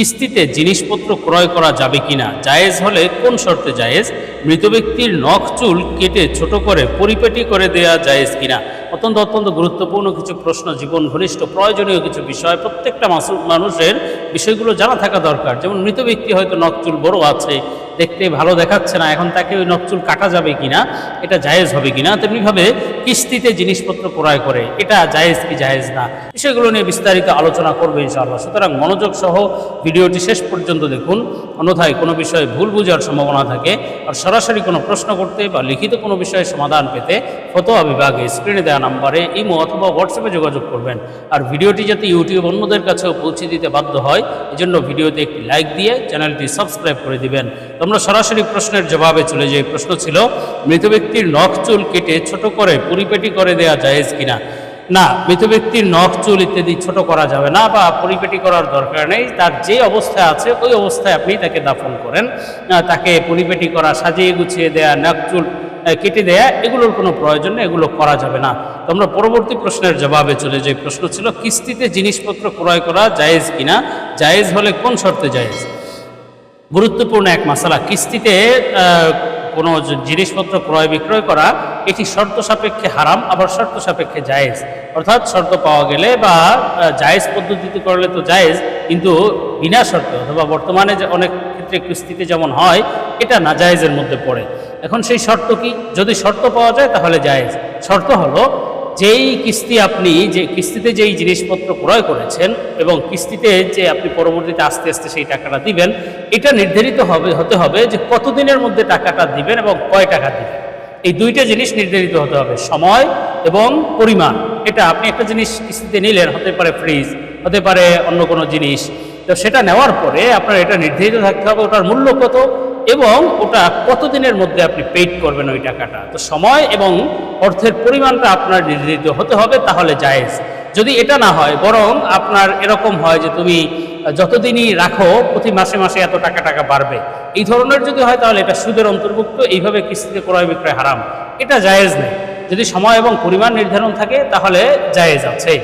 কিস্তিতে জিনিসপত্র ক্রয় করা যাবে কিনা, জায়েজ হলে কোন শর্তে জায়েজ? মৃত ব্যক্তির নখ, চুল কেটে ছোট করে পরিপেটি করে দেয়া জায়েজ কিনা? অত্যন্ত অত্যন্ত গুরুত্বপূর্ণ কিছু প্রশ্ন, জীবন ঘনিষ্ঠ, প্রয়োজনীয় কিছু বিষয়। প্রত্যেকটা মানুষের বিষয়গুলো জানা থাকা দরকার। যেমন মৃত ব্যক্তি হয়তো নখ, চুল বড় আছে, দেখতে ভালো দেখাচ্ছে না, এখন তাকে ওই নখ, চুল কাটা যাবে কিনা, এটা জায়েজ হবে কিনা? তেমনিভাবে কিস্তিতে জিনিসপত্র ক্রয় করে, এটা জায়েজ কি জায়েজ না, বিষয়গুলো নিয়ে বিস্তারিত আলোচনা করবে ইনশাআল্লাহ। সুতরাং মনোযোগ সহ ভিডিওটি শেষ পর্যন্ত দেখুন, অন্যথায় কোনো বিষয়ে ভুল বুঝার সম্ভাবনা থাকে, আর সরাসরি কোনো প্রশ্ন করতে বা লিখিত কোনো বিষয়ে সমাধান পেতে ফতোয়া বিভাগে স্ক্রিনে দেওয়া নাম্বারে ইমো অথবা হোয়াটসঅ্যাপে যোগাযোগ করবেন। আর ভিডিওটি যাতে ইউটিউব অন্যদের কাছেও পৌঁছে দিতে বাধ্য হয়, এজন্য ভিডিওতে একটি লাইক দিয়ে চ্যানেলটি সাবস্ক্রাইব করে দিবেন। তোমরা সরাসরি প্রশ্নের জবাবে চলে যাই প্রশ্ন ছিল, মৃত ব্যক্তির নখ চুল কেটে ছোট করে পরিপেটি করে দেওয়া জায়েজ কিনা? না, মৃত ব্যক্তির নখ, চুল ইত্যাদি ছোট করা যাবে না বা পরিপেটি করার দরকার নেই। তার যে অবস্থায় আছে, ওই অবস্থায় আপনি তাকে দাফন করেন। তাকে পরিপেটি করা, সাজিয়ে গুছিয়ে দেয়া নখ চুল কেটে দেয়া, এগুলোর কোনো প্রয়োজন নেই, এগুলো করা যাবে না। তোমরা পরবর্তী প্রশ্নের জবাবে চলে যে প্রশ্ন ছিল, কিস্তিতে জিনিসপত্র ক্রয় করা জায়েজ কিনা? জায়েজ হলে কোন শর্তে জায়েজ? গুরুত্বপূর্ণ এক মশালা কিস্তিতে কোনো জিনিসপত্র ক্রয় বিক্রয় করা এটি শর্ত সাপেক্ষে হারাম, আবার শর্ত সাপেক্ষে জায়েজ। অর্থাৎ শর্ত পাওয়া গেলে বা জায়েজ পদ্ধতিতে করলে তো জায়েজ, কিন্তু বিনা শর্ত অথবা বর্তমানে যে অনেক ক্ষেত্রে কিস্তিতে যেমন হয়, এটা না জায়েজের মধ্যে পড়ে। এখন সেই শর্ত কি? যদি শর্ত পাওয়া যায় তাহলে জায়েজ। শর্ত হলো, যেই কিস্তি আপনি যে কিস্তিতে যেই জিনিসপত্র ক্রয় করেছেন এবং কিস্তিতে যে আপনি পরবর্তীতে আস্তে আস্তে সেই টাকাটা দিবেন, এটা নির্ধারিত হবে, হতে হবে যে কতদিনের মধ্যে টাকাটা দিবেন এবং কয় টাকা দিবেন। এই দুইটা জিনিস নির্ধারিত হতে হবে, সময় এবং পরিমাণ। এটা আপনি একটা জিনিস কিস্তিতে নিলেন, হতে পারে ফ্রিজ হতে পারে অন্য কোনো জিনিস। তো সেটা নেওয়ার পরে আপনার এটা নির্ধারিত থাকতে হবে, ওটার মূল্য কত এবং ওটা কতদিনের মধ্যে আপনি পেইড করবেন ওই টাকাটা। তো সময় এবং অর্থের পরিমাণটা আপনার নির্ধারিত হতে হবে, তাহলে জায়েজ। যদি এটা না হয়, বরং আপনার এরকম হয় যে তুমি যতদিনই রাখো, প্রতি মাসে মাসে এত টাকা টাকা বাড়বে। এই ধরনের যদি হয়, তাহলে এটা সুদের অন্তর্ভুক্ত। এইভাবে কিস্তিতে ক্রয় বিক্রয় হারাম। এটা জায়েজ নেই। যদি সময় এবং পরিমাণ নির্ধারণ থাকে, তাহলে জায়েজ আছে।